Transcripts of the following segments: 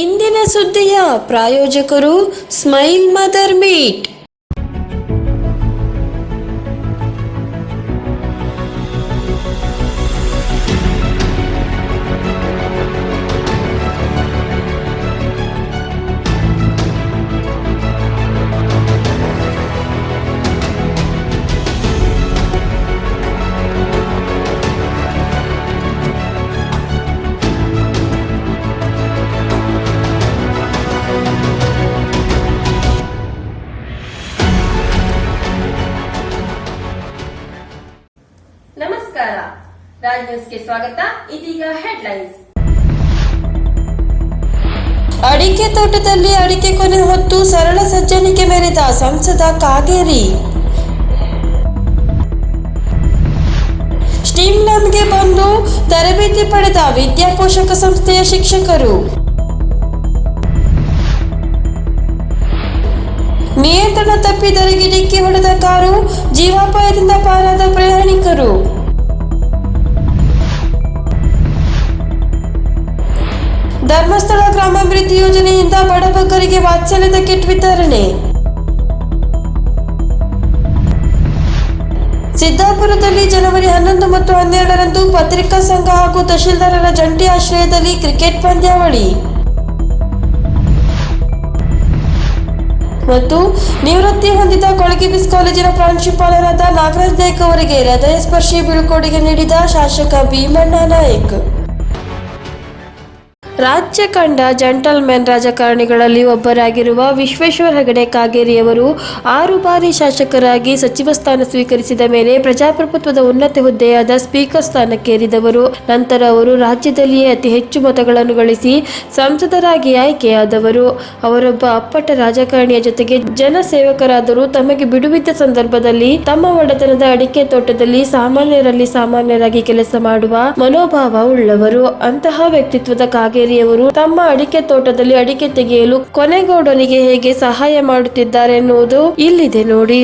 ಇಂದಿನ ಸುದ್ದಿಯ ಪ್ರಾಯೋಜಕರು ಸ್ಮೈಲ್ ಮದರ್ ಮೀಟ್. ಸ್ವಾಗತ. ಇದೀಗ ಹೆಡ್ಲೈನ್ಸ್ ಅಡಿಕೆ ತೋಟದಲ್ಲಿ ಅಡಿಕೆ ಕೊನೆ ಹೊತ್ತು ಸರಳ ಸಜ್ಜನಿಕೆ ಮೆರೆದ ಸಂಸದ ಕಾಗೇರಿ. ಸ್ಟೀಮ್ಲಮ್ಗೆ ಬಂದು ತರಬೇತಿ ಪಡೆದ ವಿದ್ಯಾಪೋಷಕ ಸಂಸ್ಥೆಯ ಶಿಕ್ಷಕರು. ನಿಯಂತ್ರಣ ತಪ್ಪಿ ಡಿಕ್ಕಿ ಹೊಡೆದ ಕಾರು ಜೀವಾಪಾಯದಿಂದ ಪಾರಾದ ಪ್ರಯಾಣಿಕರು. ಧರ್ಮಸ್ಥಳ ಗ್ರಾಮಾಭಿವೃದ್ಧಿ ಯೋಜನೆಯಿಂದ ಬಡಬಗ್ಗರಿಗೆ ವಾತ್ಸಲ್ಯದ ಕಿಟ್ ವಿತರಣೆ. ಸಿದ್ದಾಪುರದಲ್ಲಿ ಜನವರಿ ಹನ್ನೊಂದು ಮತ್ತು ಹನ್ನೆರಡರಂದು ಪತ್ರಿಕಾ ಸಂಘ ಹಾಗೂ ತಹಶೀಲ್ದಾರರ ಜಂಟಿ ಆಶ್ರಯದಲ್ಲಿ ಕ್ರಿಕೆಟ್ ಪಂದ್ಯಾವಳಿ. ಮತ್ತು ನಿವೃತ್ತಿ ಹೊಂದಿದ ಕೊಳಗಿಬಿಸ್ ಕಾಲೇಜಿನ ಪ್ರಾಂಶುಪಾಲರಾದ ನಾಗರಾಜ್ ನಾಯ್ಕ್ ಅವರಿಗೆ ಹೃದಯ ಸ್ಪರ್ಶಿ ಬೀಳ್ಕೊಡುಗೆ ನೀಡಿದ ಶಾಸಕ ಭೀಮಣ್ಣ ನಾಯ್ಕ್. ರಾಜ್ಯ ಕಂಡ ಜಂಟಲ್ಮೆನ್ ರಾಜಕಾರಣಿಗಳಲ್ಲಿ ಒಬ್ಬರಾಗಿರುವ ವಿಶ್ವೇಶ್ವರ ಹೆಗಡೆ ಕಾಗೇರಿಯವರು ಆರು ಬಾರಿ ಶಾಸಕರಾಗಿ ಸಚಿವ ಸ್ಥಾನ ಸ್ವೀಕರಿಸಿದ ಮೇಲೆ ಪ್ರಜಾಪ್ರಭುತ್ವದ ಉನ್ನತ ಹುದ್ದೆಯಾದ ಸ್ಪೀಕರ್ ಸ್ಥಾನಕ್ಕೇರಿದವರು. ನಂತರ ಅವರು ರಾಜ್ಯದಲ್ಲಿಯೇ ಅತಿ ಹೆಚ್ಚು ಮತಗಳನ್ನು ಗಳಿಸಿ ಸಂಸದರಾಗಿ ಆಯ್ಕೆಯಾದವರು. ಅವರೊಬ್ಬ ಅಪ್ಪಟ ರಾಜಕಾರಣಿಯ ಜೊತೆಗೆ ಜನಸೇವಕರಾದರೂ ತಮಗೆ ಬಿಡುವಿದ್ದ ಸಂದರ್ಭದಲ್ಲಿ ತಮ್ಮ ಒಡೆತನದ ಅಡಿಕೆ ತೋಟದಲ್ಲಿ ಸಾಮಾನ್ಯರಲ್ಲಿ ಸಾಮಾನ್ಯರಾಗಿ ಕೆಲಸ ಮಾಡುವ ಮನೋಭಾವ ಉಳ್ಳವರು. ಅಂತಹ ವ್ಯಕ್ತಿತ್ವದ ಕಾಗೇರಿಯವರು ತಮ್ಮ ಅಡಿಕೆ ತೋಟದಲ್ಲಿ ಅಡಿಕೆ ತೆಗೆಯಲು ಕೊನೆಗೌಡನಿಗೆ ಹೇಗೆ ಸಹಾಯ ಮಾಡುತ್ತಿದ್ದಾರೆ ಎನ್ನುವುದು ಇಲ್ಲಿದೆ ನೋಡಿ.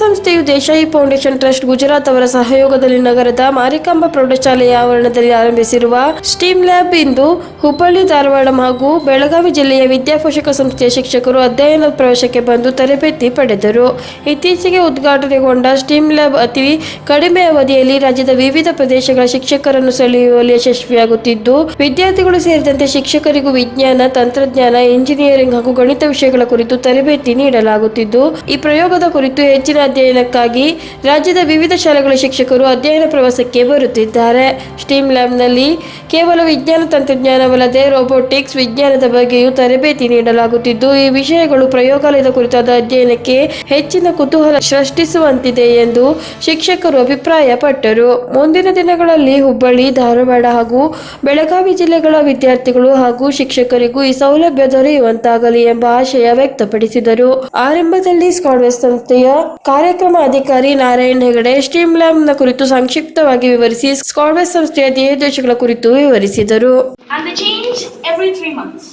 ಸಂಸ್ಥೆಯು ದೇಶಾಯಿ ಫೌಂಡೇಶನ್ ಟ್ರಸ್ಟ್ ಗುಜರಾತ್ ಅವರ ಸಹಯೋಗದಲ್ಲಿ ನಗರದ ಮಾರಿಕಾಂಬ ಪ್ರೌಢಶಾಲೆಯ ಆವರಣದಲ್ಲಿ ಆರಂಭಿಸಿರುವ ಸ್ಟೀಮ್ ಲ್ಯಾಬ್ ಇಂದು ಹುಬ್ಬಳ್ಳಿ, ಧಾರವಾಡ ಹಾಗೂ ಬೆಳಗಾವಿ ಜಿಲ್ಲೆಯ ವಿದ್ಯಾಪೋಷಕ ಸಂಸ್ಥೆಯ ಶಿಕ್ಷಕರು ಅಧ್ಯಯನ ಪ್ರವೇಶಕ್ಕೆ ಬಂದು ತರಬೇತಿ ಪಡೆದರು. ಇತ್ತೀಚೆಗೆ ಉದ್ಘಾಟನೆಗೊಂಡ ಸ್ಟೀಮ್ ಲ್ಯಾಬ್ ಅತಿ ಕಡಿಮೆ ಅವಧಿಯಲ್ಲಿ ರಾಜ್ಯದ ವಿವಿಧ ಪ್ರದೇಶಗಳ ಶಿಕ್ಷಕರನ್ನು ಸೆಳೆಯುವಲ್ಲಿ ಯಶಸ್ವಿಯಾಗುತ್ತಿದ್ದು, ವಿದ್ಯಾರ್ಥಿಗಳು ಸೇರಿದಂತೆ ಶಿಕ್ಷಕರಿಗೂ ವಿಜ್ಞಾನ, ತಂತ್ರಜ್ಞಾನ, ಇಂಜಿನಿಯರಿಂಗ್ ಹಾಗೂ ಗಣಿತ ವಿಷಯಗಳ ಕುರಿತು ತರಬೇತಿ ನೀಡಲಾಗುತ್ತಿದ್ದು, ಈ ಪ್ರಯೋಗದ ಕುರಿತು ಹೆಚ್ಚಿನ ಅಧ್ಯಯನಕ್ಕಾಗಿ ರಾಜ್ಯದ ವಿವಿಧ ಶಾಲೆಗಳ ಶಿಕ್ಷಕರು ಅಧ್ಯಯನ ಪ್ರವಾಸಕ್ಕೆ ಬರುತ್ತಿದ್ದಾರೆ. ಸ್ಟೀಮ್ ಲ್ಯಾಬ್ನಲ್ಲಿ ಕೇವಲ ವಿಜ್ಞಾನ ತಂತ್ರಜ್ಞಾನವಲ್ಲದೆ ರೋಬೋಟಿಕ್ಸ್ ವಿಜ್ಞಾನದ ಬಗ್ಗೆಯೂ ತರಬೇತಿ ನೀಡಲಾಗುತ್ತಿದ್ದು, ಈ ವಿಷಯಗಳು ಪ್ರಯೋಗಾಲಯದ ಕುರಿತಾದ ಅಧ್ಯಯನಕ್ಕೆ ಹೆಚ್ಚಿನ ಕುತೂಹಲ ಸೃಷ್ಟಿಸುವಂತಿದೆ ಎಂದು ಶಿಕ್ಷಕರು ಅಭಿಪ್ರಾಯಪಟ್ಟರು. ಮುಂದಿನ ದಿನಗಳಲ್ಲಿ ಹುಬ್ಬಳ್ಳಿ, ಧಾರವಾಡ ಹಾಗೂ ಬೆಳಗಾವಿ ಜಿಲ್ಲೆಗಳ ವಿದ್ಯಾರ್ಥಿಗಳು ಹಾಗೂ ಶಿಕ್ಷಕರಿಗೂ ಈ ಸೌಲಭ್ಯ ದೊರೆಯುವಂತಾಗಲಿ ಎಂಬ ಆಶಯ ವ್ಯಕ್ತಪಡಿಸಿದರು. ಆರಂಭದಲ್ಲಿ ಸ್ಕಾಡ್ವೆಸ್ ಸಂಸ್ಥೆಯ ಕಾರ್ಯಕ್ರಮ ಅಧಿಕಾರಿ ನಾರಾಯಣ್ ಹೆಗಡೆ ಸ್ಟೀಮ್ ಲ್ಯಾಬ್ನ ಕುರಿತು ಸಂಕ್ಷಿಪ್ತವಾಗಿ ವಿವರಿಸಿ ಸ್ಕಾಡ್ವೆಸ್ ಸಂಸ್ಥೆಯ ಧ್ಯೇಯೋದ್ದೇಶಗಳ ಕುರಿತು ವಿವರಿಸಿದರು and they change every three months.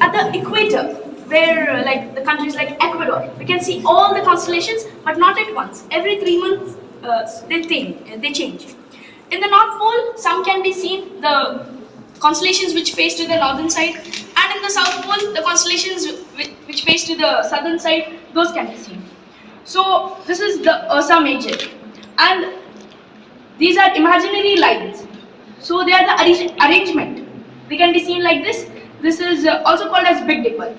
At the equator, where uh, like the countries like Ecuador, we can see all the constellations, but not at once. Every three months, uh, they think they change. In the North Pole, some can be seen the constellations which face to the northern side, and in the South Pole, the constellations which, which face to the southern side, those can be seen. So this is the Ursa Major, and these are imaginary lines. So they are the arrange- arrangement. They can be seen like this. This is uh, also called as Big Dipper.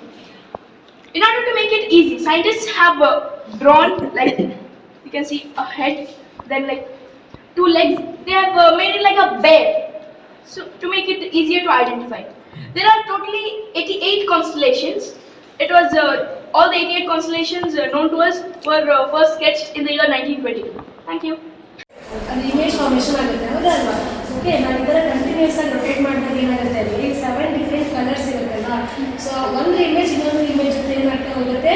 In order to make it easy, scientists have uh, drawn like you can see a head, then like two legs. They have uh, made it like a bear. So to make it easier to identify, there are totally 88 constellations. It was uh, all the 88 constellations uh, known to us were uh, first sketched in the year 1922. Thank you. ಅದು image formation ಆಗುತ್ತೆ. ಹೌದಲ್ವಾ? Okay ನಾನು ಥರ continuous ಆಗಿ rotate ಮಾಡಿದಾಗ ಏನಾಗುತ್ತೆ ಅಲ್ಲಿ? Seven different colours ಇರುತ್ತಲ್ಲ ಸೊ ಒಂದು ಇಮೇಜ್ ಇನ್ನೊಂದು ಇಮೇಜ್ ಜೊತೆ ಏನಾಗ್ತಾ ಹೋಗುತ್ತೆ?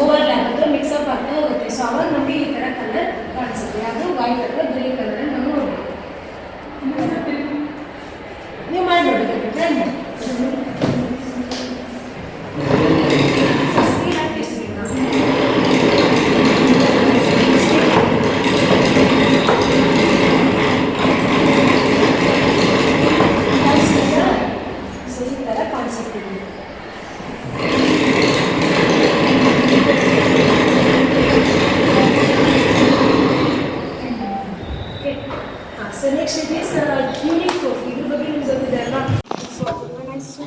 ಓವರ್ ಲ್ಯಾಪ್ ಅಥವಾ ಮಿಕ್ಸಪ್ ಆಗ್ತಾ ಹೋಗುತ್ತೆ. ಸೊ ಅವಾಗ ನಮಗೆ ಈ ಥರ ಕಲರ್ ಕಾಣಿಸುತ್ತೆ. ಅದು ವೈಟ್ ಅಥವಾ green colour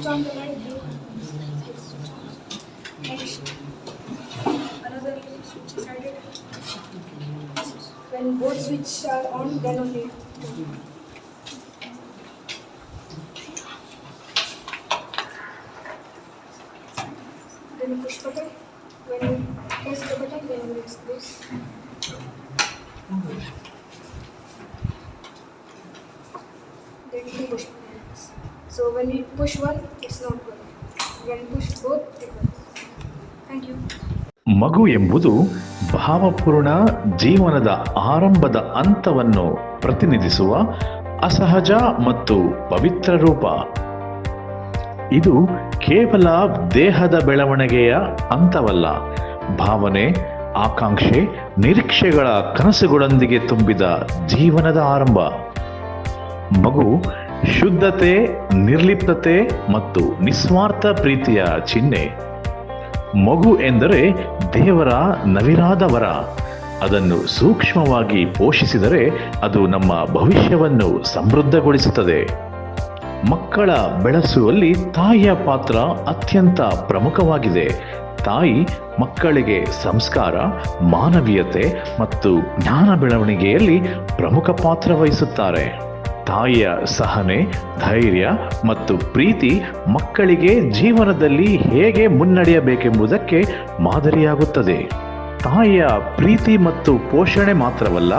on the light, next another switch is added. When both switches are on, then only. Then push button. When you press the button, then it's close. Then you push buttons. So when we push one, it's not good. When push both, it works. Thank you. ಮಗು ಎಂಬುದು ಭಾವಪೂರ್ಣ ಜೀವನದ ಆರಂಭದ ಅಂತವನ್ನು ಪ್ರತಿನಿಧಿಸುವ ಅಸಹಜ ಮತ್ತು ಪವಿತ್ರ ರೂಪ ಇದು ಕೇವಲ ದೇಹದ ಬೆಳವಣಿಗೆಯ ಅಂತವಲ್ಲ ಭಾವನೆ ಆಕಾಂಕ್ಷೆ ನಿರೀಕ್ಷೆಗಳ ಕನಸುಗಳೊಂದಿಗೆ ತುಂಬಿದ ಜೀವನದ ಆರಂಭ ಮಗು ಶುದ್ಧತೆ, ನಿರ್ಲಿಪ್ತತೆ ಮತ್ತು ನಿಸ್ವಾರ್ಥ ಪ್ರೀತಿಯ ಚಿಹ್ನೆ. ಮಗು ಎಂದರೆ ದೇವರ ನವಿರಾದವರ. ಅದನ್ನು ಸೂಕ್ಷ್ಮವಾಗಿ ಪೋಷಿಸಿದರೆ ಅದು ನಮ್ಮ ಭವಿಷ್ಯವನ್ನು ಸಮೃದ್ಧಗೊಳಿಸುತ್ತದೆ. ಮಕ್ಕಳ ಬೆಳೆಸುವಲ್ಲಿ ತಾಯಿಯ ಪಾತ್ರ ಅತ್ಯಂತ ಪ್ರಮುಖವಾಗಿದೆ. ತಾಯಿ ಮಕ್ಕಳಿಗೆ ಸಂಸ್ಕಾರ, ಮಾನವೀಯತೆ ಮತ್ತು ಜ್ಞಾನ ಬೆಳವಣಿಗೆಯಲ್ಲಿ ಪ್ರಮುಖ ಪಾತ್ರ ವಹಿಸುತ್ತಾರೆ. ತಾಯಿಯ ಸಹನೆ ಧೈರ್ಯ ಮತ್ತು ಪ್ರೀತಿ ಮಕ್ಕಳಿಗೆ ಜೀವನದಲ್ಲಿ ಹೇಗೆ ಮುನ್ನಡೆಯಬೇಕೆಂಬುದಕ್ಕೆ ಮಾದರಿಯಾಗುತ್ತದೆ. ತಾಯಿಯ ಪ್ರೀತಿ ಮತ್ತು ಪೋಷಣೆ ಮಾತ್ರವಲ್ಲ,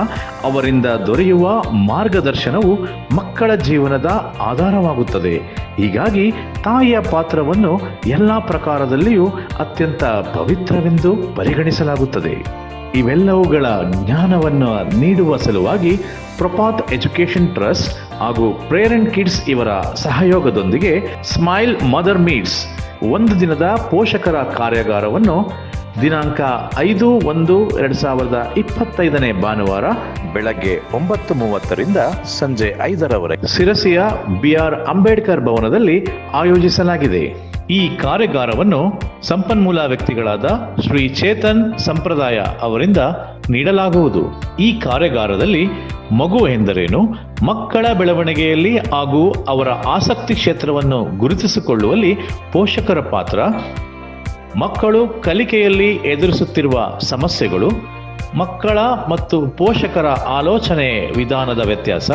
ಅವರಿಂದ ದೊರೆಯುವ ಮಾರ್ಗದರ್ಶನವು ಮಕ್ಕಳ ಜೀವನದ ಆಧಾರವಾಗುತ್ತದೆ. ಹೀಗಾಗಿ ತಾಯಿಯ ಪಾತ್ರವನ್ನು ಎಲ್ಲ ಪ್ರಕಾರದಲ್ಲಿಯೂ ಅತ್ಯಂತ ಪವಿತ್ರವೆಂದು ಪರಿಗಣಿಸಲಾಗುತ್ತದೆ. ಇವೆಲ್ಲವುಗಳ ಜ್ಞಾನವನ್ನು ನೀಡುವ ಸಲುವಾಗಿ ಪ್ರಪಾತ್ ಎಜುಕೇಷನ್ ಟ್ರಸ್ಟ್ ಹಾಗೂ ಪ್ರೇರೆಂಟ್ ಕಿಡ್ಸ್ ಇವರ ಸಹಯೋಗದೊಂದಿಗೆ ಸ್ಮೈಲ್ ಮದರ್ ಮೀಟ್ಸ್ ಒಂದು ದಿನದ ಪೋಷಕರ ಕಾರ್ಯಾಗಾರವನ್ನು ದಿನಾಂಕ ಐದು ಒಂದು ಎರಡು ಸಾವಿರದ ಇಪ್ಪತ್ತೈದನೇ ಭಾನುವಾರ ಬೆಳಗ್ಗೆ ಒಂಬತ್ತು ಮೂವತ್ತರಿಂದ ಸಂಜೆ ಐದರವರೆಗೆ ಸಿರಸಿಯ ಬಿ ಆರ್ ಅಂಬೇಡ್ಕರ್ ಭವನದಲ್ಲಿ ಆಯೋಜಿಸಲಾಗಿದೆ. ಈ ಕಾರ್ಯಾಗಾರವನ್ನು ಸಂಪನ್ಮೂಲ ವ್ಯಕ್ತಿಗಳಾದ ಶ್ರೀ ಚೇತನ್ ಸಂಪ್ರದಾಯ ಅವರಿಂದ ನೀಡಲಾಗುವುದು. ಈ ಕಾರ್ಯಾಗಾರದಲ್ಲಿ ಮಗು ಎಂದರೇನು, ಮಕ್ಕಳ ಬೆಳವಣಿಗೆಯಲ್ಲಿ ಹಾಗೂ ಅವರ ಆಸಕ್ತಿ ಕ್ಷೇತ್ರವನ್ನು ಗುರುತಿಸಿಕೊಳ್ಳುವಲ್ಲಿ ಪೋಷಕರ ಪಾತ್ರ ಮಕ್ಕಳು ಕಲಿಕೆಯಲ್ಲಿ ಎದುರಿಸುತ್ತಿರುವ ಸಮಸ್ಯೆಗಳು, ಮಕ್ಕಳ ಮತ್ತು ಪೋಷಕರ ಆಲೋಚನೆ ವಿಧಾನದ ವ್ಯತ್ಯಾಸ,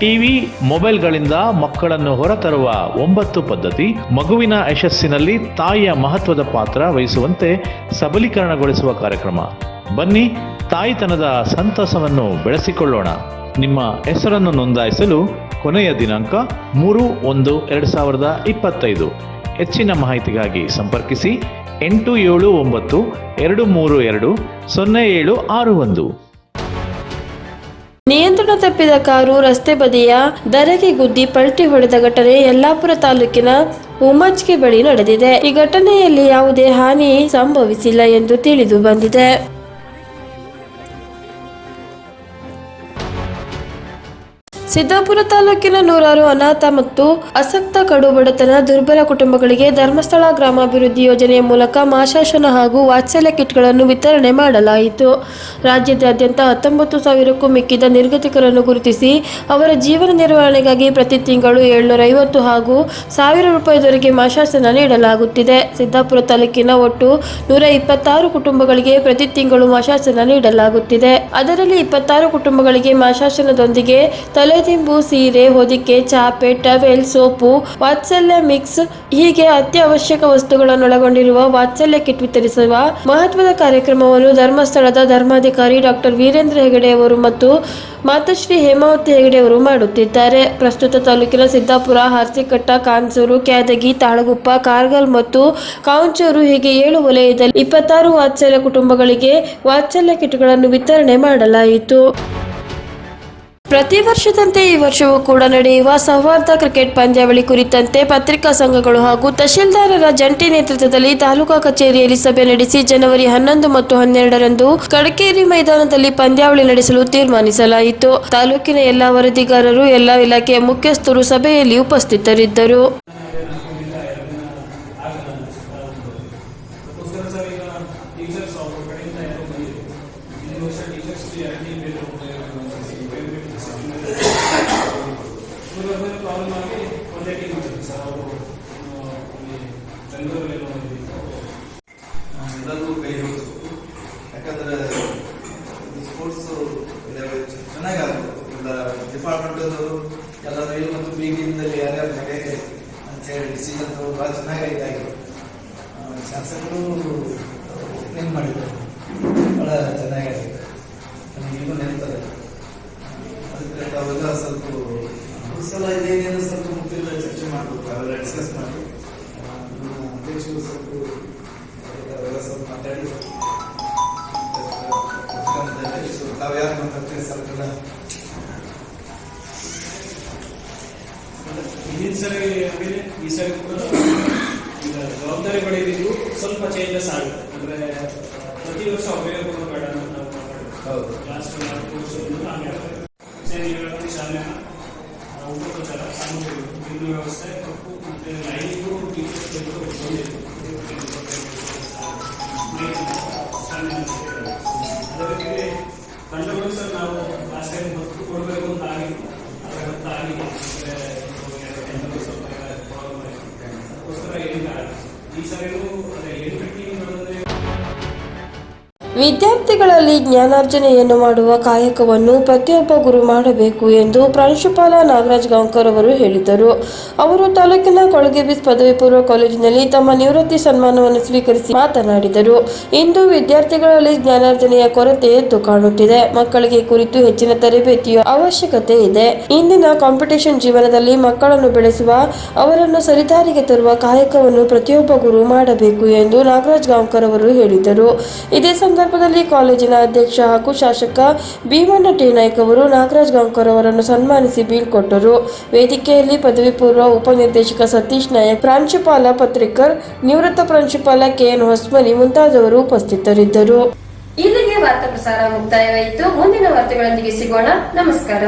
ಟಿವಿ, ಮೊಬೈಲ್ಗಳಿಂದ ಮಕ್ಕಳನ್ನು ಹೊರತರುವ ಒಂಬತ್ತು ಪದ್ಧತಿ, ಮಗುವಿನ ಯಶಸ್ಸಿನಲ್ಲಿ ತಾಯಿಯ ಮಹತ್ವದ ಪಾತ್ರ ವಹಿಸುವಂತೆ ಸಬಲೀಕರಣಗೊಳಿಸುವ ಕಾರ್ಯಕ್ರಮ. ಬನ್ನಿ, ತಾಯಿತನದ ಸಂತಸವನ್ನು ಬೆಳೆಸಿಕೊಳ್ಳೋಣ. ನಿಮ್ಮ ಹೆಸರನ್ನು ನೋಂದಾಯಿಸಲು ಕೊನೆಯ ದಿನಾಂಕ ಮೂರು ಒಂದು ಎರಡು ಸಾವಿರದ ಇಪ್ಪತ್ತೈದು. ಹೆಚ್ಚಿನ ಮಾಹಿತಿಗಾಗಿ ಸಂಪರ್ಕಿಸಿ ಎಂಟು ಏಳು ಒಂಬತ್ತು ಎರಡು ಮೂರು ಎರಡು ಸೊನ್ನೆ ಏಳು ಆರು ಒಂದು. ನಿಯಂತ್ರಣ ತಪ್ಪಿದ ಕಾರು ರಸ್ತೆ ಬದಿಯ ದರಗೆ ಗುದ್ದಿ ಪಲ್ಟಿ ಹೊಡೆದ ಘಟನೆ ಯಲ್ಲಾಪುರ ತಾಲೂಕಿನ ಉಮಚ್ಗೆ ಬಳಿ ನಡೆದಿದೆ. ಈ ಘಟನೆಯಲ್ಲಿ ಯಾವುದೇ ಹಾನಿ ಸಂಭವಿಸಿಲ್ಲ ಎಂದು ತಿಳಿದು ಬಂದಿದೆ. ಸಿದ್ದಾಪುರ ತಾಲೂಕಿನ ನೂರಾರು ಅನಾಥ ಮತ್ತು ಅಸಕ್ತ ಕಡು ಬಡತನ ದುರ್ಬಲ ಕುಟುಂಬಗಳಿಗೆ ಧರ್ಮಸ್ಥಳ ಗ್ರಾಮಾಭಿವೃದ್ಧಿ ಯೋಜನೆಯ ಮೂಲಕ ಮಾಶಾಸನ ಹಾಗೂ ವಾತ್ಸಲ್ಯ ಕಿಟ್ಗಳನ್ನು ವಿತರಣೆ ಮಾಡಲಾಯಿತು. ರಾಜ್ಯದಾದ್ಯಂತ ಹತ್ತೊಂಬತ್ತು ಸಾವಿರಕ್ಕೂ ಮಿಕ್ಕಿದ ನಿರ್ಗತಿಕರನ್ನು ಗುರುತಿಸಿ ಅವರ ಜೀವನ ನಿರ್ವಹಣೆಗಾಗಿ ಪ್ರತಿ ತಿಂಗಳು ಏಳ್ನೂರ ಐವತ್ತು ಹಾಗೂ ಸಾವಿರ ರೂಪಾಯಿವರೆಗೆ ಮಾಶಾಸನ ನೀಡಲಾಗುತ್ತಿದೆ. ಸಿದ್ದಾಪುರ ತಾಲೂಕಿನ ಒಟ್ಟು ನೂರ ಇಪ್ಪತ್ತಾರು ಕುಟುಂಬಗಳಿಗೆ ಪ್ರತಿ ತಿಂಗಳು ಮಾಶಾಸನ ನೀಡಲಾಗುತ್ತಿದೆ. ಅದರಲ್ಲಿ ಇಪ್ಪತ್ತಾರು ಕುಟುಂಬಗಳಿಗೆ ಮಾಶಾಸನದೊಂದಿಗೆ ತಲೆ ತಲೆದಿಂಬು ಸೀರೆ, ಹೊದಿಕೆ, ಚಾಪೆ, ಟವೆಲ್, ಸೋಪು, ವಾತ್ಸಲ್ಯ ಮಿಕ್ಸ್, ಹೀಗೆ ಅತ್ಯವಶ್ಯಕ ವಸ್ತುಗಳನ್ನು ಒಳಗೊಂಡಿರುವ ವಾತ್ಸಲ್ಯ ಕಿಟ್ ವಿತರಿಸುವ ಮಹತ್ವದ ಕಾರ್ಯಕ್ರಮವನ್ನು ಧರ್ಮಸ್ಥಳದ ಧರ್ಮಾಧಿಕಾರಿ ಡಾಕ್ಟರ್ ವೀರೇಂದ್ರ ಹೆಗಡೆ ಅವರು ಮತ್ತು ಮಾತಶ್ರೀ ಹೇಮಾವತಿ ಹೆಗಡೆ ಅವರು ಮಾಡುತ್ತಿದ್ದಾರೆ. ಪ್ರಸ್ತುತ ತಾಲೂಕಿನ ಸಿದ್ದಾಪುರ, ಹಾರ್ಸಿಕಟ್ಟ, ಕಾನ್ಸೂರು, ಕ್ಯಾದಗಿ, ತಾಳಗುಪ್ಪ, ಕಾರ್ಗಲ್ ಮತ್ತು ಕಾಂಚೂರು ಹೀಗೆ ಏಳು ವಲಯದಲ್ಲಿ ಇಪ್ಪತ್ತಾರು ವಾತ್ಸಲ್ಯ ಕುಟುಂಬಗಳಿಗೆ ವಾತ್ಸಲ್ಯ ಕಿಟ್ಗಳನ್ನು ವಿತರಣೆ ಮಾಡಲಾಯಿತು. ಪ್ರತಿ ವರ್ಷದಂತೆ ಈ ವರ್ಷವೂ ಕೂಡ ನಡೆಯುವ ಸೌಹಾರ್ದ ಕ್ರಿಕೆಟ್ ಪಂದ್ಯಾವಳಿ ಕುರಿತಂತೆ ಪತ್ರಿಕಾ ಸಂಘಗಳು ಹಾಗೂ ತಹಶೀಲ್ದಾರರ ಜಂಟಿ ನೇತೃತ್ವದಲ್ಲಿ ತಾಲೂಕಾ ಕಚೇರಿಯಲ್ಲಿ ಸಭೆ ನಡೆಸಿ ಜನವರಿ ಹನ್ನೊಂದು ಮತ್ತು ಹನ್ನೆರಡರಂದು ಕಡಕೇರಿ ಮೈದಾನದಲ್ಲಿ ಪಂದ್ಯಾವಳಿ ನಡೆಸಲು ತೀರ್ಮಾನಿಸಲಾಯಿತು. ತಾಲೂಕಿನ ಎಲ್ಲಾ ವರದಿಗಾರರು, ಎಲ್ಲಾ ಇಲಾಖೆಯ ಮುಖ್ಯಸ್ಥರು ಸಭೆಯಲ್ಲಿ ಉಪಸ್ಥಿತರಿದ್ದರು. ಈ ವರ್ಷ ಟೀಚರ್ಸ್ ಎರಡು ಟೀಮ್ ಬೇರೆ ಬೇರೆ ಪ್ರಾಬ್ಲಮ್ ಆಗಿ ಟೀಮ್ ಇರ್ತದೆ ಸರ್ ಅವರು ಬೆಂಗಳೂರಲ್ಲಿ ಬಂದಿದ್ದೀವಿ ಎಲ್ಲರೂ ಕೈ ಜೋಡಿಸ್ಬೇಕು ಯಾಕಂದ್ರೆ ಸ್ಪೋರ್ಟ್ಸ್ ಚೆನ್ನಾಗಿ ಆಗ್ಬೇಕು ಎಲ್ಲ ಡಿಪಾರ್ಟ್ಮೆಂಟದವರು ಎಲ್ಲರೂ ಯಾರ್ಯಾರು ನಡೆಯಲಿ ಅಂತೇಳಿ ಡಿಸಿಷನ್ ಭಾಳ ಚೆನ್ನಾಗಿ ಇದಾಗಿತ್ತು ಶಾಸಕರು ಏನು ಮಾಡಿದ್ರು ಭಾಳ ಚೆನ್ನಾಗಿದೆ ನನಗೆ ಇನ್ನೂ ನೆನಪದೆ. ಅದಕ್ಕೆ ತಾವೆಲ್ಲ ಸ್ವಲ್ಪ ಸಲ ಇದೇನೇನು ಸ್ವಲ್ಪ ಮುಖ್ಯದ ಚರ್ಚೆ ಮಾಡಬೇಕು ಅವೆಲ್ಲ ಡಿಸ್ಕಸ್ ಮಾಡಿ. ಸ್ವಲ್ಪ ಅವೆಲ್ಲ ಸ್ವಲ್ಪ ಮಾತಾಡಿ. ತಾವು ಯಾರು ಮಾತಾಡ್ತೀರಿ ಸ್ವಲ್ಪ ಹಿಂದಿನ ಸರಿ ಈ ಸರಿ ಕೂಡ ಜವಾಬ್ದಾರಿಗಳಿದ್ದು ಸ್ವಲ್ಪ ಚೇಂಜಸ್ ಆಗುತ್ತೆ. ಅಂದ್ರೆ ಪ್ರತಿ ವರ್ಷ ಒಬ್ಬರೇ ಒಬ್ಬರು ಬೇಡ ಅಂತ ನಾವು ಮಾತಾಡ್ತೀವಿ ಹೌದು ಲಾಸ್ಟ್ ನಾಲ್ಕು ವರ್ಷದಿಂದ ಹಾಗೆ ಆಗ್ತದೆ ಸೇನೆಗಳಲ್ಲಿ ಶಾಲೆ ಉಪಚಾರ ಸಾಮಗ್ರಿಗಳು ಬಿಲ್ಲು ವ್ಯವಸ್ಥೆ ಕಪ್ಪು ಮತ್ತೆ ಲೈನಿಂಗು ಟೀಚರ್ಸ್ ಅದಕ್ಕೆ ತಂಡಗಳು ಸರ್ ನಾವು ಲಾಸ್ಟ್ ಟೈಮ್ ಹೊತ್ತು ಕೊಡಬೇಕು ಅಂತ ಆಗಿತ್ತು ಆದರೆ ಹೊತ್ತು ಆಗಿಲ್ಲ ಅಂದ್ರೆ ಎಲ್ಲರೂ ಸ್ವಲ್ಪ ಪ್ರಾಬ್ಲಮ್ ಆಯಿತು ಅದಕ್ಕೋಸ್ಕರ ಏನಿಲ್ಲ ಈ ಸರಿನೂ ಅದೇ ಎಂಟು ಟೀಮ್ಗಳಂದ್ರೆ ವಿದ್ಯಾರ್ಥಿಗಳಲ್ಲಿ ಜ್ಞಾನಾರ್ಜನೆಯನ್ನು ಮಾಡುವ ಕಾಯಕವನ್ನು ಪ್ರತಿಯೊಬ್ಬ ಗುರು ಮಾಡಬೇಕು ಎಂದು ಪ್ರಾಂಶುಪಾಲ ನಾಗರಾಜ್ ಗಾಂವ್ಕರ್ ಅವರು ಹೇಳಿದರು ಅವರು ತಾಲೂಕಿನ ಕೊಳಗೆಬಿಸ್ ಪದವಿ ಪೂರ್ವ ಕಾಲೇಜಿನಲ್ಲಿ ತಮ್ಮ ನಿವೃತ್ತಿ ಸನ್ಮಾನವನ್ನು ಸ್ವೀಕರಿಸಿ ಮಾತನಾಡಿದರು. ಇಂದು ವಿದ್ಯಾರ್ಥಿಗಳಲ್ಲಿ ಜ್ಞಾನಾರ್ಜನೆಯ ಕೊರತೆ ಎದ್ದು ಕಾಣುತ್ತಿದೆ. ಮಕ್ಕಳಿಗೆ ಕುರಿತು ಹೆಚ್ಚಿನ ತರಬೇತಿಯ ಅವಶ್ಯಕತೆ ಇದೆ. ಇಂದಿನ ಕಾಂಪಿಟೇಷನ್ ಜೀವನದಲ್ಲಿ ಮಕ್ಕಳನ್ನು ಬೆಳೆಸುವ, ಅವರನ್ನು ಸರಿದಾರಿಗೆ ತರುವ ಕಾಯಕವನ್ನು ಪ್ರತಿಯೊಬ್ಬ ಗುರು ಮಾಡಬೇಕು ಎಂದು ನಾಗರಾಜ್ ಗಾಂವ್ಕರ್ ಅವರು ಹೇಳಿದರು ಇದೇ ಸಂದರ್ಭದಲ್ಲಿ ಕಾಲೇಜಿನ ಅಧ್ಯಕ್ಷ ಹಾಗೂ ಶಾಸಕ ಭೀಮಣ್ಣ ಟಿ ನಾಯ್ಕ್ ಅವರು ನಾಗರಾಜ್ ಗಾಂಕರ್ ಅವರನ್ನು ಸನ್ಮಾನಿಸಿ ಬೀಳ್ಕೊಟ್ಟರು ವೇದಿಕೆಯಲ್ಲಿ ಪದವಿ ಪೂರ್ವ ಉಪನಿರ್ದೇಶಕ ಸತೀಶ್ ನಾಯಕ್, ಪ್ರಾಂಶುಪಾಲ ಪತ್ರಿಕರ್, ನಿವೃತ್ತ ಪ್ರಾಂಶುಪಾಲ ಕೆಎನ್ ಹೊಸ್ಮನಿ ಮುಂತಾದವರು ಉಪಸ್ಥಿತರಿದ್ದರು. ಇಲ್ಲಿಗೆ ವಾರ್ತಾ ಪ್ರಸಾರ ಮುಕ್ತಾಯವಾಯಿತು. ಮುಂದಿನ ವಾರ್ತೆಗಳೊಂದಿಗೆ ಸಿಗೋಣ. ನಮಸ್ಕಾರ.